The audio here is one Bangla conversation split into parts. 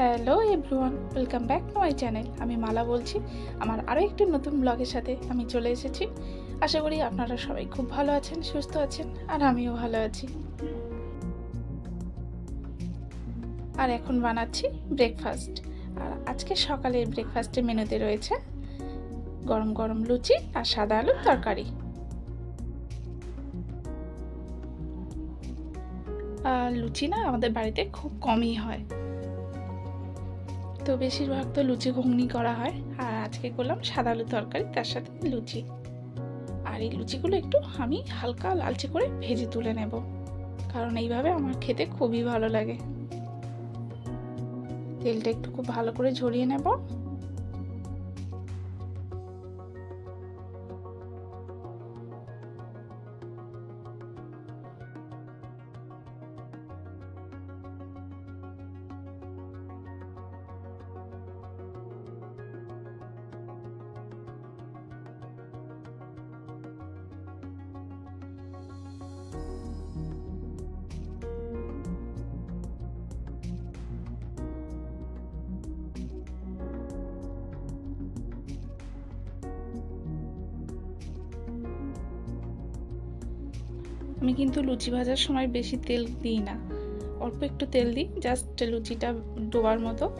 Hello everyone, welcome back to my channel. আমি মালা বলছি, আমার আরও একটি নতুন ব্লগের সাথে আমি চলে এসেছি। আশা করি আপনারা সবাই খুব ভালো আছেন, সুস্থ আছেন, আর আমিও ভালো আছি। আর এখন বানাচ্ছি ব্রেকফাস্ট আর আজকে সকালের ব্রেকফাস্টের মেনুতে রয়েছে গরম গরম লুচি আর সাদা আলুর তরকারি। লুচি না আমাদের বাড়িতে খুব কমই হয়। তো বেশিরভাগ তো লুচি ঘুগনি করা হয়। আর আজকে করলাম সাদা আলু তরকারি, তার সাথে লুচি। আর এই লুচিগুলো একটু আমি হালকা লালচে করে ভেজে তুলে নেব। কারণ এইভাবে আমার খেতে খুবই ভালো লাগে। তেলটা একটু খুব ভালো করে ঝরিয়ে নেব। আমি কিন্তু লুচি ভাজার সময় বেশি তেল দিই না। অল্প একটু তেল দিই জাস্ট লুচিটা ডোবার মতো।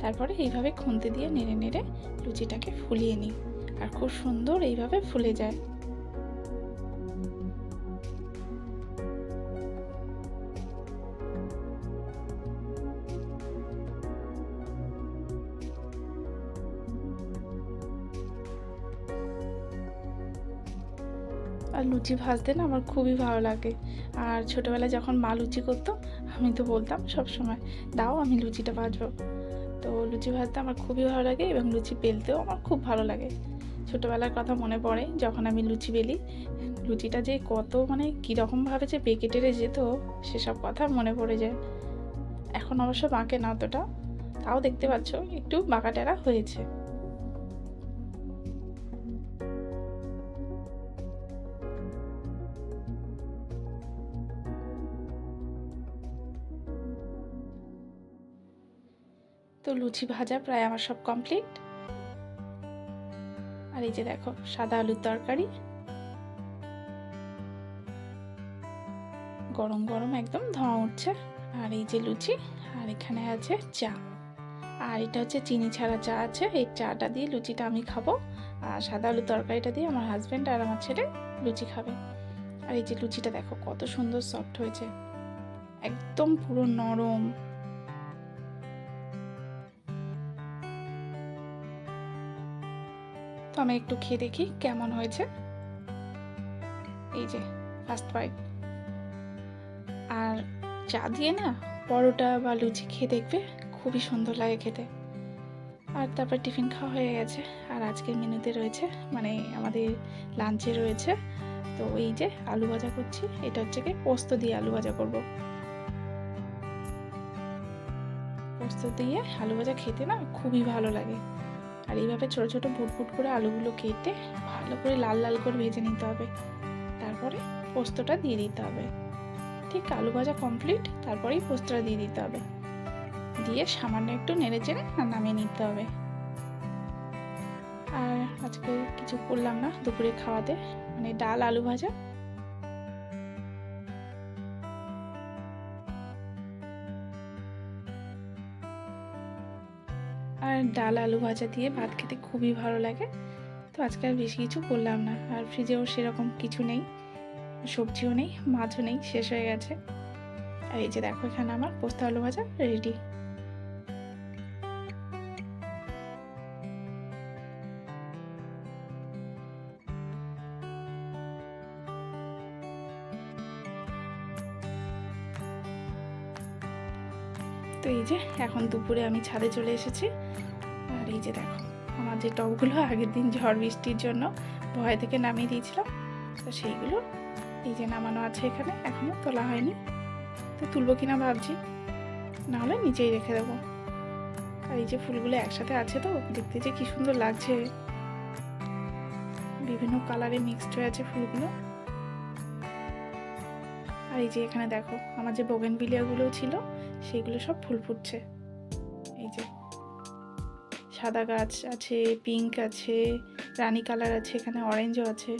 তারপরে এইভাবে খুন্তি দিয়ে নেড়ে নেড়ে লুচিটাকে ফুলিয়ে নিই। আর খুব সুন্দর এইভাবে ফুলে যায়। আর লুচি ভাজতে না আমার খুবই ভালো লাগে। আর ছোটোবেলায় যখন মা লুচি করতো, আমি তো বলতাম সব সময়, দাও, আমি লুচিটা ভাজবো। তো লুচি ভাজতে আমার খুবই ভালো লাগে এবং লুচি বেলতেও আমার খুব ভালো লাগে। ছোটোবেলার কথা মনে পড়ে, যখন আমি লুচি বেলি, লুচিটা যে কত মানে কীরকমভাবে যে বেঁকে টেরে যেত, সেসব কথা মনে পড়ে যায়। এখন অবশ্য বাঁকে না অতটা, তাও দেখতে পাচ্ছ, একটু বাঁকা টেরা হয়েছে। তো লুচি ভাজা প্রায় আমার সব কমপ্লিট আর এই যে দেখো, সাদা আলুর তরকারি। গরম গরম একদম ধোঁয়া উঠছে। আর এই যে লুচি, আর এখানে আছে চা। আর এটা হচ্ছে চিনি ছাড়া চা আছে, এই চাটা দিয়ে লুচিটা আমি খাব। আর সাদা আলুর তরকারিটা দিয়ে আমার হাজব্যান্ড আর আমার ছেলে লুচি খাবে। আর এই যে লুচিটা দেখো, কত সুন্দর সফট হয়েছে। একদম পুরো নরম। আমি একটু খেয়ে দেখি কেমন হয়েছে। এই যে ফার্স্ট বাইট আর চা দিয়ে না পরোটা বা লুচি খেয়ে দেখবে, খুবই সুন্দর লাগে খেতে। আর তারপর টিফিন খাওয়া হয়ে গেছে। আর আজকের মেনুতে রয়েছে মানে আমাদের লাঞ্চে রয়েছে, তো এই যে আলু ভাজা করছি। এটা হচ্ছে কি পোস্ত দিয়ে আলু ভাজা করব। পোস্ত দিয়ে আলু ভাজা খেতে না খুবই ভালো লাগে। আর এইভাবে ছোটো ছোটো ফুট করে আলুগুলো কেটে ভালো করে লাল লাল করে ভেজে নিতে হবে। তারপরে পোস্তটা দিয়ে দিতে হবে। ঠিক আলু ভাজা কমপ্লিট তারপরেই পোস্তটা দিয়ে দিতে হবে। দিয়ে সামান্য একটু নেড়ে চেড়ে নামিয়ে নিতে হবে। আর আজকে কিছু করলাম না দুপুরে খাওয়াতে। মানে ডাল, আলু ভাজা আর ডাল, আলু ভাজা দিয়ে ভাত খেতে খুবই ভালো লাগে। তো আজকে আর বেশি কিছু করলাম না। আর ফ্রিজেও সেরকম কিছু নেই, সবজিও নেই, মাছও নেই, শেষ হয়ে গেছে। আর এই যে দেখো এখানে আমার পোস্তা আলু ভাজা রেডি তো এই যে এখন দুপুরে আমি ছাদে চলে এসেছি। এই যে দেখো, আমার যে টবগুলো আগের দিন ঝড় বৃষ্টির জন্য ভয় থেকে নামিয়ে দিয়েছিলাম, তো সেইগুলো এই যে নামানো আছে এখানে এখনও তোলা হয়নি, তো তুলবো কিনা ভাবছি, নাহলে নিচেই রেখে দেবো। আর এই যে ফুলগুলো একসাথে আছে তো, দেখতে যে কি সুন্দর লাগছে। বিভিন্ন কালারে মিক্সড হয়ে আছে ফুলগুলো। আর এই যে এখানে দেখো, আমার যে বোগেন বিলিয়াগুলো ছিল সেগুলো সব ফুল ফুটছে। এই যে সাদা গাছ আছে পিঙ্ক আছে, রানী কালার আছে, এখানে অরেঞ্জও আছে।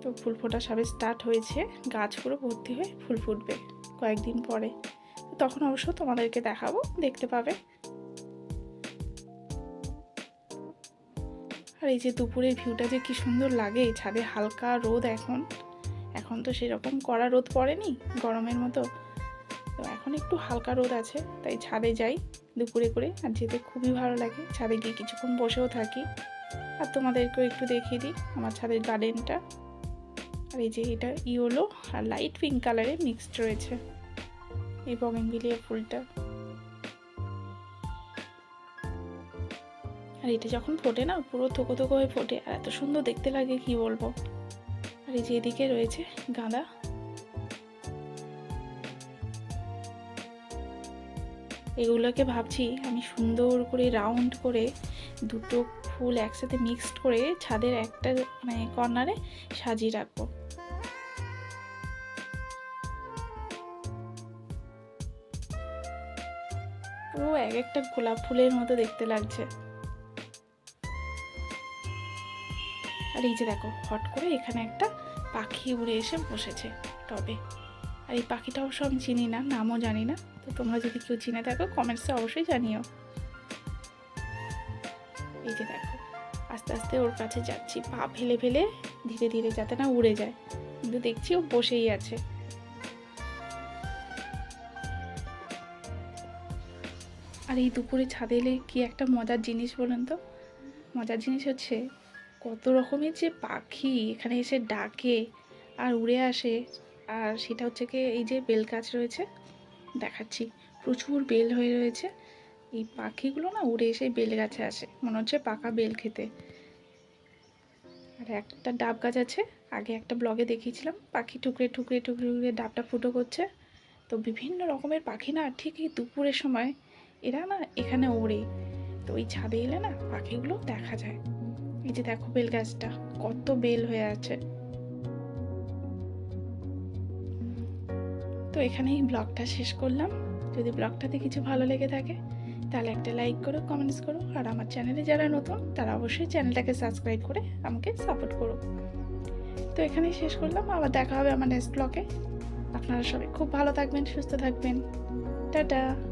তো ফুল ফোটা সবে স্টার্ট হয়েছে, গাছ পুরো ভর্তি হয়ে ফুল ফুটবে কয়েকদিন পরে। তখন অবশ্য তোমাদেরকে দেখাবো, দেখতে পাবে। আর এই যে দুপুরের ভিউটা যে কি সুন্দর লাগে ছাদে হালকা রোদ এখন। এখন তো সেরকম কড়া রোদ পড়েনি, গরমের মতো। তো এখন একটু হালকা রোদ আছে, তাই ছাদে যাই। দুপুরে করে আর যেতে খুবই ভালো লাগে। ছাদে গিয়ে কিছুক্ষণ বসেও থাকি। আর তোমাদেরকেও একটু দেখিয়ে দিই আমার ছাদের গার্ডেনটা আর এই যে এটা ইয়েলো আর লাইট পিঙ্ক কালারে মিক্সড রয়েছে। এই বগেনভিলিয়া ফুলটা। আর এটা যখন ফোটে না, পুরো থোকো থোকো হয়ে ফোটে। আর এত সুন্দর দেখতে লাগে, কি বলব? আর এই যে এদিকে রয়েছে গাঁদা। এগুলোকে ভাবছি আমি সুন্দর করে রাউন্ড করে দুটো ফুল একসাথে মিক্সড করে ছাদের একটা মানে কর্নারে সাজিয়ে রাখব। পুরো এক একটা গোলাপ ফুলের মতো দেখতে লাগছে। আর এই যে দেখো, হট করে এখানে একটা পাখি উড়ে এসে বসেছে টবে। আর এই পাখিটা অবশ্য আমি চিনি না, নামও জানি না। তো তোমরা যদি কেউ চিনে থাকো কমেন্টসে অবশ্যই জানিও। এই যে দেখো, আস্তে আস্তে ওর কাছে যাচ্ছি। পা ফেলে ফেলে ধীরে ধীরে যাতে না উড়ে যায়। কিন্তু দেখছি ও বসেই আছে। আর এই দুপুরে ছাদে এলে কি একটা মজার জিনিস বলুন তো? মজার জিনিস হচ্ছে, কত রকমের যে পাখি এখানে এসে ডাকে আর উড়ে আসে। আর সেটা হচ্ছে কি এই যে বেল গাছ রয়েছে, দেখাচ্ছি। প্রচুর বেল হয়ে রয়েছে। এই পাখিগুলো না উড়ে এসে বেল গাছে আসে, মনে হচ্ছে পাকা বেল খেতে। আর একটা ডাব গাছ আছে, আগে একটা ব্লগে দেখিয়েছিলাম, পাখি টুকরে টুকরে টুকরে টুকরে ডাবটা ফুটো করছে। তো বিভিন্ন রকমের পাখি না ঠিক এই দুপুরের সময় এরা না এখানে ওড়ে তো ওই ছাদে এলে না পাখিগুলো দেখা যায়। এই যে দেখো বেল গাছটা, কত বেল হয়ে আছে। তো এখানেই ব্লগটা শেষ করলাম। যদি ব্লগটাতে কিছু ভালো লেগে থাকে, তাহলে একটা লাইক করো কমেন্টস করো, আর আমার চ্যানেলে যারা নতুন, তারা অবশ্যই চ্যানেলটাকে সাবস্ক্রাইব করে আমাকে সাপোর্ট করো। তো এখানেই শেষ করলাম, আবার দেখা হবে আমার নেক্সট ব্লগে আপনারা সবাই খুব ভালো থাকবেন, সুস্থ থাকবেন। টাটা!